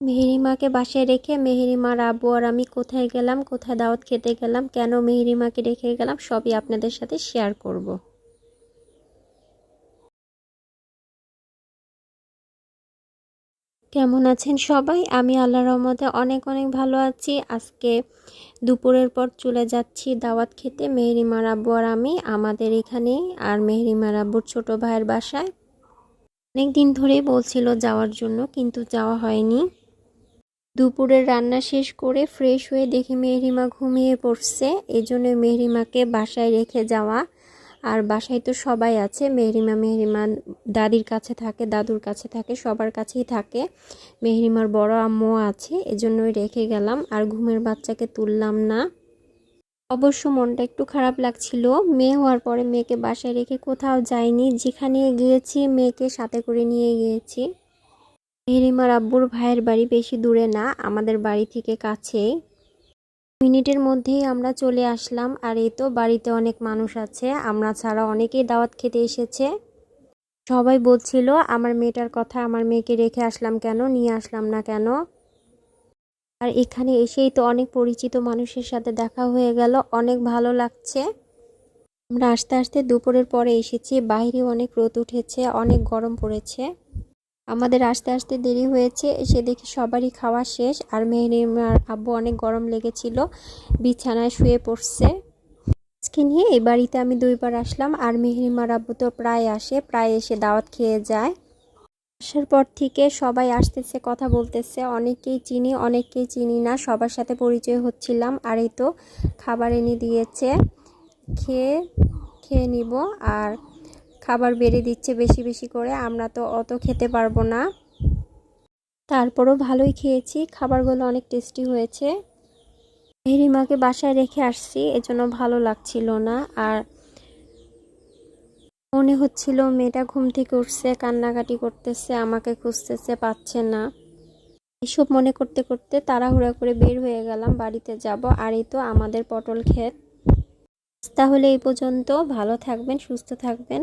মেহেরিমাকে বাসায় রেখে, মেহেরিমার আব্বু আর আমি কোথায় গেলাম, কোথায় দাওয়াত খেতে গেলাম, কেন মেহেরিমাকে রেখে গেলাম, সবই আপনাদের সাথে শেয়ার করব। কেমন আছেন সবাই? আমি আল্লাহ রহমতে অনেক অনেক ভালো আছি। আজকে দুপুরের পর চলে যাচ্ছি দাওয়াত খেতে, মেহেরিমার আব্বু আর আমি, আমাদের এখানেই আর মেহেরিমার আব্বুর ছোট ভাইয়ের বাসায়। অনেক দিন ধরেই বলছিল যাওয়ার জন্য, কিন্তু যাওয়া হয়নি। দুপুরের রান্না শেষ করে ফ্রেশ হয়ে দেখি মেহরিমা ঘুমিয়ে পড়ছে। এই জন্য মেহরিমাকে বাসায় রেখে যাওয়া। আর বাসায় তো সবাই আছে। মেহরিমা মেহরিমা দাদির কাছে থাকে, দাদুর কাছে থাকে, সবার কাছেই থাকে। মেহরিমার বড় আম্মু আছে, এজন্যই রেখে গেলাম। আর ঘুমের বাচ্চাকে তুললাম না। অবশ্য মনটা একটু খারাপ লাগছিল। মেয়ে হওয়ার পরে মেয়েকে বাসায় রেখে কোথাও যাইনি। যেখানে গিয়েছি, মেয়েকে সাথে করে নিয়ে গিয়েছি। মেহরিমার আব্বুর ভাইয়ের বাড়ি বেশি দূরে না, আমাদের বাড়ি থেকে কাছেই। মিনিটের মধ্যেই আমরা চলে আসলাম, আর এই তো বাড়িতে অনেক মানুষ আছে, আমরা ছাড়া অনেকেই দাওয়াত খেতে এসেছে। সবাই বলছিল, আমার মেয়েটার কথা আমার মেয়েকে রেখে আসলাম কেন, নিয়ে আসলাম না কেন? আর এখানে এসেই তো অনেক পরিচিত মানুষের সাথে দেখা হয়ে গেল, অনেক ভালো লাগছে। আমরা আস্তে আস্তে দুপুরের পরে এসেছি, বাইরে অনেক রোদ উঠেছে, অনেক গরম পড়েছে। আমাদের আসতে আসতে দেরি হয়েছে, এসে দেখি সবারই খাওয়া শেষ, আর মেহরিমার আব্বু অনেক গরম লেগেছিল, বিছানায় শুয়ে পড়ছে। আজকে নিয়ে এই বাড়িতে আমি দুইবার আসলাম, আর মেহরিমার আব্বু তো প্রায় আসে, প্রায় এসে দাওয়াত খেয়ে যায়। আসার পর থেকে সবাই আসতেছে, কথা বলতেছে অনেকেই চিনি, অনেককেই চিনি না, সবার সাথে পরিচয় হচ্ছিলাম, আর এই তো খাবার এনে দিয়েছে, খেয়ে খেয়ে নিব, আর খাবার বেড়ে দিচ্ছে বেশি বেশি করে, আমরা তো অত খেতে পারব না। তারপরও ভালোই খেয়েছি, খাবারগুলো অনেক টেস্টি হয়েছে। মেহরিমাকে বাসায় রেখে আসছি, এজন্য ভালো লাগছিল না। আর মনে হচ্ছিল মেয়েটা ঘুম থেকে উঠছে, কান্নাকাটি করতেছে, আমাকে খুঁজতেছে, পাচ্ছে না। এসব মনে করতে করতে তাড়াহুড়া করে বের হয়ে গেলাম, বাড়িতে যাব। আর এই তো আমাদের পটল ক্ষেত। তাহলে এই পর্যন্ত, ভালো থাকবেন, সুস্থ থাকবেন।